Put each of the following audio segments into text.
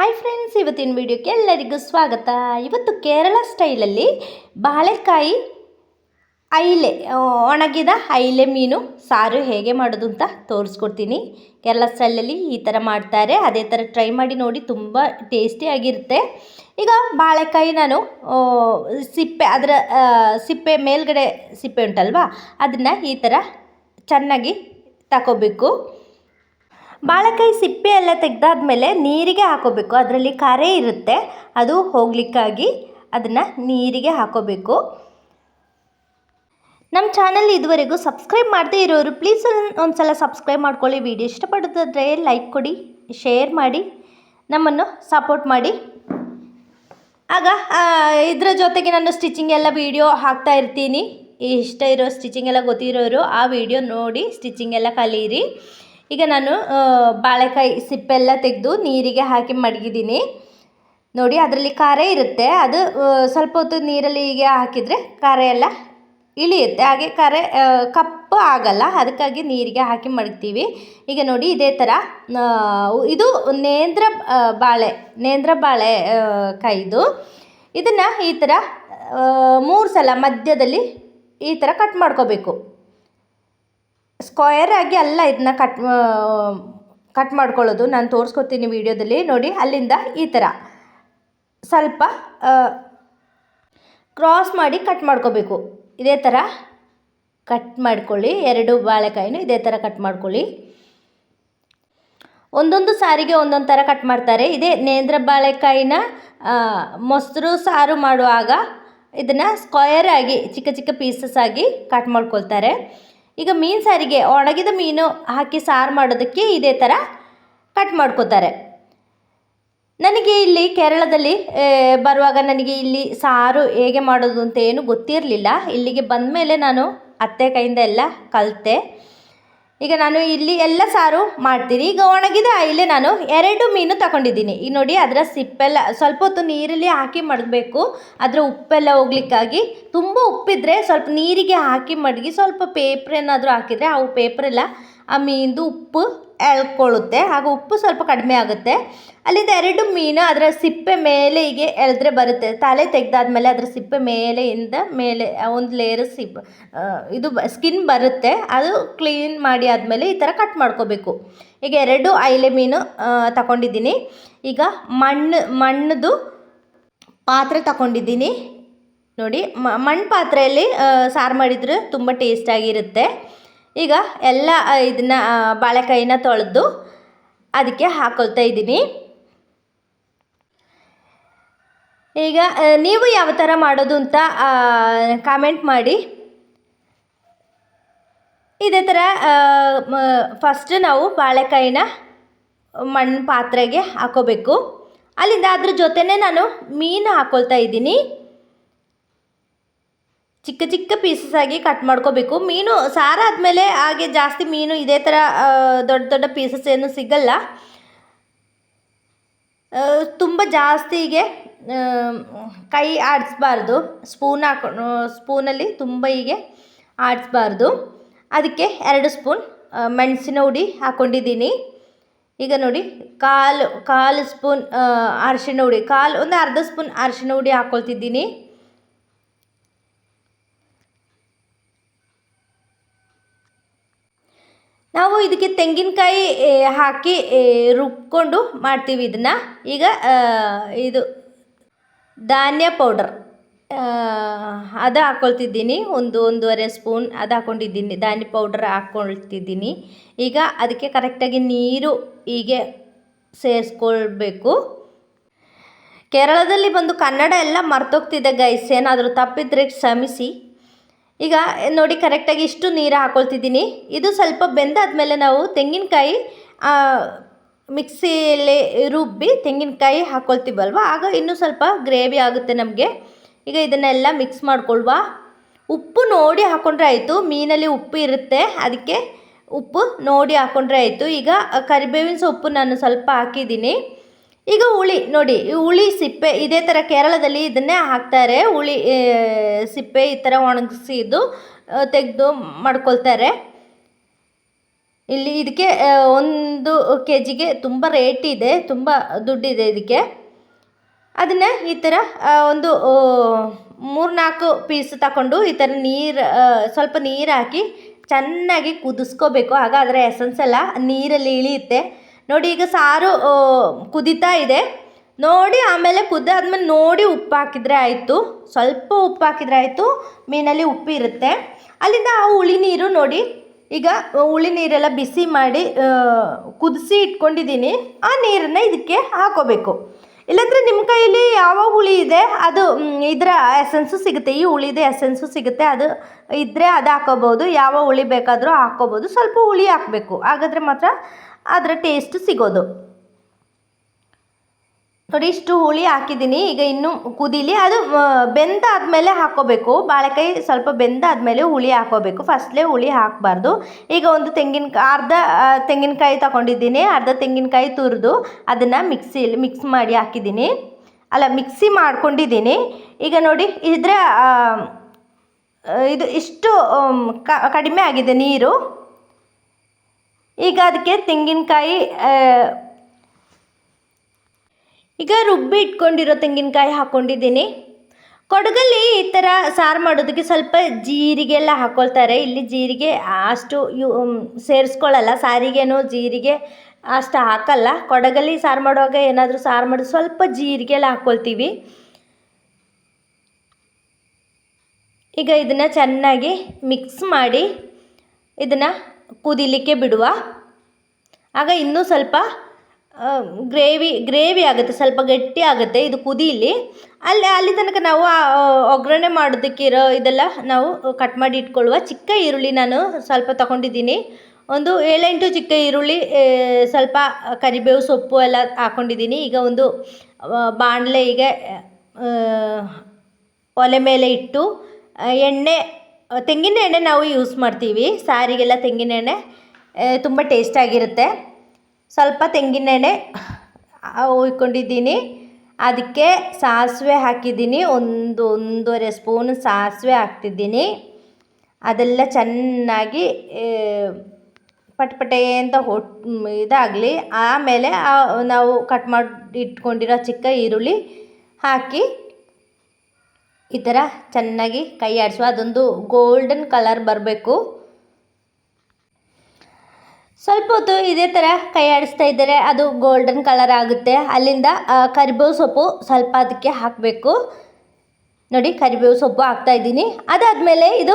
Hi friends ಇವತ್ತಿನ ವಿಡಿಯೋಕ್ಕೆ ಎಲ್ಲರಿಗೂ ಸ್ವಾಗತ. ಇವತ್ತು ಕೇರಳ ಸ್ಟೈಲಲ್ಲಿ ಬಾಳೆಕಾಯಿ ಐಲೆ ಒಣಗಿದ ಐಲೆ ಮೀನು ಸಾರು ಹೇಗೆ ಮಾಡೋದು ಅಂತ ತೋರಿಸ್ಕೊಡ್ತೀನಿ. ಕೇರಳ ಸ್ಟೈಲಲ್ಲಿ ಈ ಥರ ಮಾಡ್ತಾರೆ. ಅದೇ ಥರ ಟ್ರೈ ಮಾಡಿ ನೋಡಿ ತುಂಬ ಟೇಸ್ಟಿಯಾಗಿರುತ್ತೆ ಈಗ ಬಾಳೆಕಾಯಿ ನಾನು ಸಿಪ್ಪೆ, ಅದರ ಸಿಪ್ಪೆ ಮೇಲ್ಗಡೆ ಸಿಪ್ಪೆ ಉಂಟಲ್ವಾ, ಅದನ್ನು ಈ ಥರ ಚೆನ್ನಾಗಿ ತಗೋಬೇಕು ಬಾಳೆಕಾಯಿ ಸಿಪ್ಪೆ ಎಲ್ಲ ತೆಗೆದಾದ್ಮೇಲೆ ನೀರಿಗೆ ಹಾಕೋಬೇಕು. ಅದರಲ್ಲಿ ಕರೆ ಇರುತ್ತೆ. ಅದು ಹೋಗ್ಲಿಕ್ಕಾಗಿ ಅದನ್ನು ನೀರಿಗೆ ಹಾಕೋಬೇಕು. ನಮ್ಮ ಚಾನಲ್ ಇದುವರೆಗೂ ಸಬ್ಸ್ಕ್ರೈಬ್ ಮಾಡದೇ ಇರೋರು ಪ್ಲೀಸ್ ಒಂದು ಸಲ ಸಬ್ಸ್ಕ್ರೈಬ್ ಮಾಡ್ಕೊಳ್ಳಿ. ವಿಡಿಯೋ ಇಷ್ಟಪಡೋದಾದರೆ ಲೈಕ್ ಕೊಡಿ, ಶೇರ್ ಮಾಡಿ, ನಮ್ಮನ್ನು ಸಪೋರ್ಟ್ ಮಾಡಿ. ಆಗ ಇದರ ಜೊತೆಗೆ ನಾನು ಸ್ಟಿಚಿಂಗ್ ಎಲ್ಲ ವೀಡಿಯೋ ಹಾಕ್ತಾ ಇರ್ತೀನಿ. ಇಷ್ಟ ಇರೋ ಸ್ಟಿಚಿಂಗ್ ಎಲ್ಲ ಗೊತ್ತಿರೋರು ಆ ವಿಡಿಯೋ ನೋಡಿ ಸ್ಟಿಚಿಂಗ್ ಎಲ್ಲ ಕಲೀರಿ. ಈಗ ನಾನು ಬಾಳೆಕಾಯಿ ಸಿಪ್ಪೆಲ್ಲ ತೆಗೆದು ನೀರಿಗೆ ಹಾಕಿ ಮಡಗಿದ್ದೀನಿ. ನೋಡಿ, ಅದರಲ್ಲಿ ಖಾರ ಇರುತ್ತೆ. ಅದು ಸ್ವಲ್ಪ ಹೊತ್ತು ನೀರಲ್ಲಿ ಹೀಗೆ ಹಾಕಿದರೆ ಖಾರ ಎಲ್ಲ ಇಳಿಯುತ್ತೆ. ಹಾಗೆ ಖಾರ ಕಪ್ಪು ಆಗಲ್ಲ, ಅದಕ್ಕಾಗಿ ನೀರಿಗೆ ಹಾಕಿ ಮಡಗ್ತೀವಿ. ಈಗ ನೋಡಿ, ಇದೇ ಥರ ಇದು ನೇಂದ್ರ ಬಾಳೆ ನೇಂದ್ರ ಬಾಳೆ ಕೈದು ಇದನ್ನು ಈ ಥರ ಮೂರು ಸಲ ಮಧ್ಯದಲ್ಲಿ ಈ ಥರ ಕಟ್ ಮಾಡ್ಕೋಬೇಕು. ಸ್ಕ್ವಯರ್ ಆಗಿ ಅಲ್ಲ ಇದನ್ನ ಕಟ್ ಕಟ್ ಮಾಡ್ಕೊಳ್ಳೋದು. ನಾನು ತೋರಿಸ್ಕೊತೀನಿ ವಿಡಿಯೋದಲ್ಲಿ. ನೋಡಿ, ಅಲ್ಲಿಂದ ಈ ಥರ ಸ್ವಲ್ಪ ಕ್ರಾಸ್ ಮಾಡಿ ಕಟ್ ಮಾಡ್ಕೋಬೇಕು. ಇದೇ ಥರ ಕಟ್ ಮಾಡ್ಕೊಳ್ಳಿ. ಎರಡು ಬಾಳೆಕಾಯಿನೂ ಇದೇ ಥರ ಕಟ್ ಮಾಡ್ಕೊಳ್ಳಿ. ಒಂದೊಂದು ಸಾರಿಗೆ ಒಂದೊಂದು ಥರ ಕಟ್ ಮಾಡ್ತಾರೆ. ಇದೇ ನೇಂದ್ರ ಬಾಳೆಕಾಯಿನ ಮೊಸರು, ಸಾರು ಮಾಡುವಾಗ ಇದನ್ನು ಸ್ಕ್ವಯರ್ ಆಗಿ, ಚಿಕ್ಕ ಚಿಕ್ಕ ಪೀಸಸ್ ಆಗಿ ಕಟ್ ಮಾಡ್ಕೊಳ್ತಾರೆ. ಈಗ ಮೀನು ಸಾರಿಗೆ ಒಣಗಿದ ಮೀನು ಹಾಕಿ ಸಾರು ಮಾಡೋದಕ್ಕೆ ಇದೇ ಥರ ಕಟ್ ಮಾಡ್ಕೋತಾರೆ. ನನಗೆ ಇಲ್ಲಿ ಕೇರಳದಲ್ಲಿ ಬರುವಾಗ ನನಗೆ ಇಲ್ಲಿ ಸಾರು ಹೇಗೆ ಮಾಡೋದು ಅಂತ ಏನು ಗೊತ್ತಿರಲಿಲ್ಲ. ಇಲ್ಲಿಗೆ ಬಂದ ಮೇಲೆ ನಾನು ಅತ್ತೆ ಕೈಯಿಂದ ಎಲ್ಲ ಕಲಿತೆ. ಈಗ ನಾನು ಇಲ್ಲಿ ಎಲ್ಲ ಸಾರು ಮಾಡ್ತೀನಿ. ಈಗ ಒಣಗಿದ ಇಲ್ಲಿ ನಾನು ಎರಡು ಮೀನು ತಗೊಂಡಿದ್ದೀನಿ. ಈಗ ನೋಡಿ ಅದರ ಸಿಪ್ಪೆಲ್ಲ ಸ್ವಲ್ಪ ಹೊತ್ತು ನೀರಲ್ಲಿ ಹಾಕಿ ಮಡಗಬೇಕು. ಅದರ ಉಪ್ಪೆಲ್ಲ ಹೋಗ್ಲಿಕ್ಕಾಗಿ ತುಂಬ ಉಪ್ಪಿದ್ರೆ ಸ್ವಲ್ಪ ನೀರಿಗೆ ಹಾಕಿ ಮಡಗಿ ಸ್ವಲ್ಪ ಪೇಪರ್ ಏನಾದರೂ ಹಾಕಿದರೆ ಅವು ಪೇಪರೆಲ್ಲ ಆ ಮೀನ್ದು ಉಪ್ಪು ಎಳ್ಕೊಳ್ಳುತ್ತೆ ಹಾಗೂ ಉಪ್ಪು ಸ್ವಲ್ಪ ಕಡಿಮೆ ಆಗುತ್ತೆ. ಅಲ್ಲಿಂದ ಎರಡು ಮೀನು ಅದರ ಸಿಪ್ಪೆ ಮೇಲೆ ಹೀಗೆ ಎಳೆದ್ರೆ ಬರುತ್ತೆ. ತಲೆ ತೆಗೆದಾದ್ಮೇಲೆ ಅದರ ಸಿಪ್ಪೆ ಮೇಲೆಯಿಂದ ಮೇಲೆ ಒಂದು ಲೇಯರ್ ಸಿಪ್ ಇದು ಸ್ಕಿನ್ ಬರುತ್ತೆ. ಅದು ಕ್ಲೀನ್ ಮಾಡಿ ಆದಮೇಲೆ ಈ ಥರ ಕಟ್ ಮಾಡ್ಕೋಬೇಕು. ಈಗ ಎರಡು ಐಲೆ ಮೀನು ತಗೊಂಡಿದ್ದೀನಿ. ಈಗ ಮಣ್ಣು, ಮಣ್ಣದು ಪಾತ್ರೆ ತಗೊಂಡಿದ್ದೀನಿ. ನೋಡಿ ಮಣ್ಣು ಪಾತ್ರೆಯಲ್ಲಿ ಸಾರು ಮಾಡಿದರೆ ತುಂಬ ಟೇಸ್ಟಾಗಿರುತ್ತೆ ಈಗ ಎಲ್ಲ ಇದನ್ನು ಬಾಳೆಕಾಯಿನ ತೊಳೆದು ಅದಕ್ಕೆ ಹಾಕೊಳ್ತಾ ಇದ್ದೀನಿ. ಈಗ ನೀವು ಯಾವ ಥರ ಮಾಡೋದು ಅಂತ ಕಾಮೆಂಟ್ ಮಾಡಿ. ಇದೇ ಥರ ಫಸ್ಟ್ ನಾವು ಬಾಳೆಕಾಯಿನ ಮಣ್ಣು ಪಾತ್ರೆಗೆ ಹಾಕೋಬೇಕು. ಅಲ್ಲಿಂದ ಅದ್ರ ಜೊತೆನೇ ನಾನು ಮೀನು ಹಾಕ್ಕೊಳ್ತಾ ಇದ್ದೀನಿ. ಚಿಕ್ಕ ಚಿಕ್ಕ ಪೀಸಸ್ ಆಗಿ ಕಟ್ ಮಾಡ್ಕೋಬೇಕು. ಮೀನು ಸಾರಾದ್ಮೇಲೆ ಹಾಗೆ ಜಾಸ್ತಿ ಮೀನು ಇದೇ ಥರ ದೊಡ್ಡ ದೊಡ್ಡ ಪೀಸಸ್ ಏನು ಸಿಗಲ್ಲ. ತುಂಬ ಜಾಸ್ತಿಗೆ ಕೈ ಆಡಿಸ್ಬಾರ್ದು. ಸ್ಪೂನ್ ಹಾಕೊಂಡು ಸ್ಪೂನಲ್ಲಿ ತುಂಬ ಹೀಗೆ ಆಡಿಸ್ಬಾರ್ದು. ಅದಕ್ಕೆ ಎರಡು ಸ್ಪೂನ್ ಮೆಣಸಿನ ಹುಡಿ ಹಾಕ್ಕೊಂಡಿದ್ದೀನಿ ಈಗ ನೋಡಿ, ಕಾಲು ಕಾಲು ಸ್ಪೂನ್ ಅರಿಶಿಣ ಹುಡಿ, ಕಾಲು, ಒಂದು ಅರ್ಧ ಸ್ಪೂನ್ ಅರಿಶಿಣ ಹುಡಿ ಹಾಕ್ಕೊಳ್ತಿದ್ದೀನಿ ನಾವು ಇದಕ್ಕೆ ತೆಂಗಿನಕಾಯಿ ಹಾಕಿ ರುಬ್ಕೊಂಡು ಮಾಡ್ತೀವಿ ಇದನ್ನು. ಈಗ ಇದು ಧಾನ್ಯ ಪೌಡರ್. ಅದು ಹಾಕ್ಕೊಳ್ತಿದ್ದೀನಿ ಒಂದು ಒಂದೂವರೆ ಸ್ಪೂನ್ ಅದು ಹಾಕ್ಕೊಂಡಿದ್ದೀನಿ ಧಾನ್ಯ ಪೌಡರ್ ಹಾಕ್ಕೊಳ್ತಿದ್ದೀನಿ ಈಗ ಅದಕ್ಕೆ ಕರೆಕ್ಟಾಗಿ ನೀರು ಹೀಗೆ ಸೇರಿಸ್ಕೊಳ್ಬೇಕು. ಕೇರಳದಲ್ಲಿ ಬಂದು ಕನ್ನಡ ಎಲ್ಲ ಮರ್ತೋಗ್ತಿದೆ ಗೈಸ್ ಏನಾದರೂ ತಪ್ಪಿದ್ರೆ ಕ್ಷಮಿಸಿ. ಈಗ ನೋಡಿ ಕರೆಕ್ಟಾಗಿ ಇಷ್ಟು ನೀರು ಹಾಕ್ಕೊಳ್ತಿದ್ದೀನಿ ಇದು ಸ್ವಲ್ಪ ಬೆಂದಾದಮೇಲೆ ನಾವು ತೆಂಗಿನಕಾಯಿ ಮಿಕ್ಸಿಯಲ್ಲಿ ರುಬ್ಬಿ ತೆಂಗಿನಕಾಯಿ ಹಾಕ್ಕೊಳ್ತೀವಲ್ವ ಆಗ ಇನ್ನೂ ಸ್ವಲ್ಪ ಗ್ರೇವಿ ಆಗುತ್ತೆ ನಮಗೆ. ಈಗ ಇದನ್ನೆಲ್ಲ ಮಿಕ್ಸ್ ಮಾಡ್ಕೊಳ್ವಾ. ಉಪ್ಪು ನೋಡಿ ಹಾಕ್ಕೊಂಡ್ರೆ ಆಯಿತು, ಮೀನಲ್ಲಿ ಉಪ್ಪು ಇರುತ್ತೆ. ಅದಕ್ಕೆ ಉಪ್ಪು ನೋಡಿ ಹಾಕ್ಕೊಂಡ್ರೆ ಆಯಿತು. ಈಗ ಕರಿಬೇವಿನ ಸೊಪ್ಪು ನಾನು ಸ್ವಲ್ಪ ಹಾಕಿದ್ದೀನಿ. ಈಗ ಹುಳಿ, ನೋಡಿ ಹುಳಿ ಸಿಪ್ಪೆ, ಇದೇ ಥರ ಕೇರಳದಲ್ಲಿ ಇದನ್ನೇ ಹಾಕ್ತಾರೆ. ಹುಳಿ ಸಿಪ್ಪೆ ಈ ಥರ ಒಣಗಿಸಿದ್ದು ತೆಗೆದು ಮಾಡ್ಕೊಳ್ತಾರೆ. ಇಲ್ಲಿ ಇದಕ್ಕೆ ಒಂದು ಕೆ ಜಿಗೆ ತುಂಬ ರೇಟ್ ಇದೆ, ತುಂಬ ದುಡ್ಡಿದೆ ಇದಕ್ಕೆ. ಅದನ್ನು ಈ ಥರ ಒಂದು ಮೂರ್ನಾಲ್ಕು ಪೀಸ್ ತಗೊಂಡು ಈ ಥರ ನೀರು ಸ್ವಲ್ಪ ನೀರು ಹಾಕಿ ಚೆನ್ನಾಗಿ ಕುದಿಸ್ಕೋಬೇಕು. ಆಗ ಅದರ ಎಸೆನ್ಸ್ ಎಲ್ಲ ನೀರಲ್ಲಿ ಇಳಿಯುತ್ತೆ. ನೋಡಿ, ಈಗ ಸಾರು ಕುದೀತಾ ಇದೆ. ನೋಡಿ, ಆಮೇಲೆ ಕುದ್ದಾದ್ಮೇಲೆ ನೋಡಿ ಉಪ್ಪು ಹಾಕಿದರೆ ಆಯಿತು. ಸ್ವಲ್ಪ ಉಪ್ಪು ಹಾಕಿದರೆ ಆಯಿತು. ಮೀನಲ್ಲಿ ಉಪ್ಪು ಇರುತ್ತೆ. ಅಲ್ಲಿಂದ ಆ ಹುಳಿ ನೀರು ನೋಡಿ, ಈಗ ಹುಳಿ ನೀರೆಲ್ಲ ಬಿಸಿ ಮಾಡಿ ಕುದಿಸಿ ಇಟ್ಕೊಂಡಿದ್ದೀನಿ. ಆ ನೀರನ್ನು ಇದಕ್ಕೆ ಹಾಕೋಬೇಕು. ಇಲ್ಲಾಂದರೆ ನಿಮ್ಮ ಕೈಯಲ್ಲಿ ಯಾವ ಹುಳಿ ಇದೆ, ಅದು ಇದರ ಎಸೆನ್ಸು ಸಿಗುತ್ತೆ. ಈ ಹುಳಿದ ಎಸೆನ್ಸು ಸಿಗುತ್ತೆ. ಅದು ಇದ್ದರೆ ಅದು ಹಾಕೋಬೋದು ಯಾವ ಹುಳಿ ಬೇಕಾದರೂ ಹಾಕೋಬೋದು ಸ್ವಲ್ಪ ಹುಳಿ ಹಾಕಬೇಕು. ಹಾಗಾದ್ರೆ ಮಾತ್ರ ಅದರ ಟೇಸ್ಟ್ ಸಿಗೋದು. ನೋಡಿ, ಇಷ್ಟು ಹುಳಿ ಹಾಕಿದ್ದೀನಿ. ಈಗ ಇನ್ನು ಕುದೀಲಿ, ಅದು ಬೆಂದಾದಮೇಲೆ ಹಾಕೋಬೇಕು ಬಾಳೆಕಾಯಿ ಸ್ವಲ್ಪ ಬೆಂದಾದಮೇಲೆ ಹುಳಿ ಹಾಕೋಬೇಕು ಫಸ್ಟ್ಲೇ ಹುಳಿ ಹಾಕಬಾರ್ದು. ಈಗ ಒಂದು ತೆಂಗಿನ ಅರ್ಧ ತೆಂಗಿನಕಾಯಿ ತಗೊಂಡಿದ್ದೀನಿ. ಅರ್ಧ ತೆಂಗಿನಕಾಯಿ ತುರಿದು ಅದನ್ನು ಮಿಕ್ಸಿಲಿ ಮಿಕ್ಸ್ ಮಾಡಿ ಹಾಕಿದ್ದೀನಿ. ಅಲ್ಲ, ಮಿಕ್ಸಿ ಮಾಡ್ಕೊಂಡಿದ್ದೀನಿ. ಈಗ ನೋಡಿ, ಇದ್ರೆ ಇದು ಇಷ್ಟು ಕಡಿಮೆ ಆಗಿದೆ ನೀರು. ಈಗ ಅದಕ್ಕೆ ತೆಂಗಿನಕಾಯಿ ಈಗ ರುಬ್ಬಿ ಇಟ್ಕೊಂಡಿರೋ ತೆಂಗಿನಕಾಯಿ ಹಾಕ್ಕೊಂಡಿದ್ದೀನಿ ಕೊಡಗಲ್ಲಿ ಈ ಥರ ಸಾರು ಮಾಡೋದಕ್ಕೆ ಸ್ವಲ್ಪ ಜೀರಿಗೆ ಎಲ್ಲ ಹಾಕ್ಕೊಳ್ತಾರೆ ಇಲ್ಲಿ ಜೀರಿಗೆ ಅಷ್ಟು ಯು ಸೇರಿಸ್ಕೊಳ್ಳಲ್ಲ ಸಾರಿಗೆನು ಜೀರಿಗೆ ಅಷ್ಟು ಹಾಕಲ್ಲ. ಕೊಡಗಲ್ಲಿ ಸಾರು ಮಾಡುವಾಗ ಏನಾದರೂ ಸಾರು ಮಾಡಿ ಸ್ವಲ್ಪ ಜೀರಿಗೆ ಎಲ್ಲ ಹಾಕ್ಕೊಳ್ತೀವಿ ಈಗ ಇದನ್ನು ಚೆನ್ನಾಗಿ ಮಿಕ್ಸ್ ಮಾಡಿ ಇದನ್ನು ಕುದಿಲಿಕ್ಕೆ ಬಿಡುವ. ಆಗ ಇನ್ನೂ ಸ್ವಲ್ಪ ಗ್ರೇವಿ ಗ್ರೇವಿ ಆಗುತ್ತೆ, ಸ್ವಲ್ಪ ಗಟ್ಟಿ ಆಗುತ್ತೆ, ಇದು ಕುದೀಲಿ. ಅಲ್ಲಿ ಅಲ್ಲಿ ತನಕ ನಾವು ಒಗ್ಗರಣೆ ಮಾಡೋದಕ್ಕಿರೋ ಇದೆಲ್ಲ ನಾವು ಕಟ್ ಮಾಡಿ ಇಟ್ಕೊಳ್ಳುವ ಚಿಕ್ಕ ಈರುಳ್ಳಿ ನಾನು ಸ್ವಲ್ಪ ತಗೊಂಡಿದ್ದೀನಿ. ಒಂದು ಏಳೆಂಟು ಚಿಕ್ಕ ಈರುಳ್ಳಿ ಸ್ವಲ್ಪ ಕರಿಬೇವು ಸೊಪ್ಪು ಎಲ್ಲ ಹಾಕ್ಕೊಂಡಿದ್ದೀನಿ ಈಗ ಒಂದು ಬಾಣಲೆ ಈಗ ಒಲೆ ಮೇಲೆ ಇಟ್ಟು ಎಣ್ಣೆ, ತೆಂಗಿನ ಎಣ್ಣೆ ನಾವು ಯೂಸ್ ಮಾಡ್ತೀವಿ. ಸಾರಿಗೆಲ್ಲ ತೆಂಗಿನ ಎಣ್ಣೆ ತುಂಬ ಟೇಸ್ಟಾಗಿರುತ್ತೆ ಸ್ವಲ್ಪ ತೆಂಗಿನ ಎಣ್ಣೆ ಆ, ಹುಯ್ಕೊಂಡಿದ್ದೀನಿ. ಅದಕ್ಕೆ ಸಾಸಿವೆ ಹಾಕಿದ್ದೀನಿ. ಒಂದು ಒಂದೂವರೆ ಸ್ಪೂನ್ ಸಾಸಿವೆ ಹಾಕ್ತಿದ್ದೀನಿ. ಅದೆಲ್ಲ ಚೆನ್ನಾಗಿ ಪಟ್ಪಟೆ ಅಂತ ಹೊಟ್ ಇದಾಗಲಿ. ಆಮೇಲೆ ನಾವು ಕಟ್ ಮಾಡಿ ಇಟ್ಕೊಂಡಿರೋ ಚಿಕ್ಕ ಈರುಳ್ಳಿ ಹಾಕಿ ಈ ಥರ ಚೆನ್ನಾಗಿ ಕೈ ಆಡಿಸುವ ಅದೊಂದು ಗೋಲ್ಡನ್ ಕಲರ್ ಬರಬೇಕು. ಸ್ವಲ್ಪ ಹೊತ್ತು ಇದೇ ಥರ ಕೈ ಆಡಿಸ್ತಾ ಇದ್ದರೆ ಅದು ಗೋಲ್ಡನ್ ಕಲರ್ ಆಗುತ್ತೆ. ಅಲ್ಲಿಂದ ಕರಿಬೇವು ಸೊಪ್ಪು ಸ್ವಲ್ಪ ಅದಕ್ಕೆ ಹಾಕಬೇಕು. ನೋಡಿ, ಕರಿಬೇವು ಸೊಪ್ಪು ಹಾಕ್ತಾ ಇದ್ದೀನಿ. ಅದಾದಮೇಲೆ ಇದು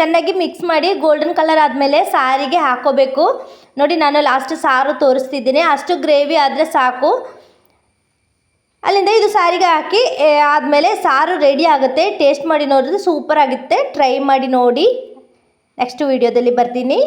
ಚೆನ್ನಾಗಿ ಮಿಕ್ಸ್ ಮಾಡಿ ಗೋಲ್ಡನ್ ಕಲರ್ ಆದಮೇಲೆ ಸಾರಿಗೆ ಹಾಕೋಬೇಕು. ನೋಡಿ, ನಾನು ಲಾಸ್ಟ್ ಸಾರು ತೋರಿಸ್ತಿದ್ದೀನಿ. ಅಷ್ಟು ಗ್ರೇವಿ ಆದರೆ ಸಾಕು. ಅಲ್ಲಿಂದ ಇದು ಸಾರಿಗೆ ಹಾಕಿ ಆದಮೇಲೆ ಸಾರು ರೆಡಿ ಆಗುತ್ತೆ. ಟೇಸ್ಟ್ ಮಾಡಿ ನೋಡಿದ್ರೆ ಸೂಪರ್ ಆಗುತ್ತೆ. ಟ್ರೈ ಮಾಡಿ ನೋಡಿ. ನೆಕ್ಸ್ಟ್ ವಿಡಿಯೋದಲ್ಲಿ ಬರ್ತೀನಿ.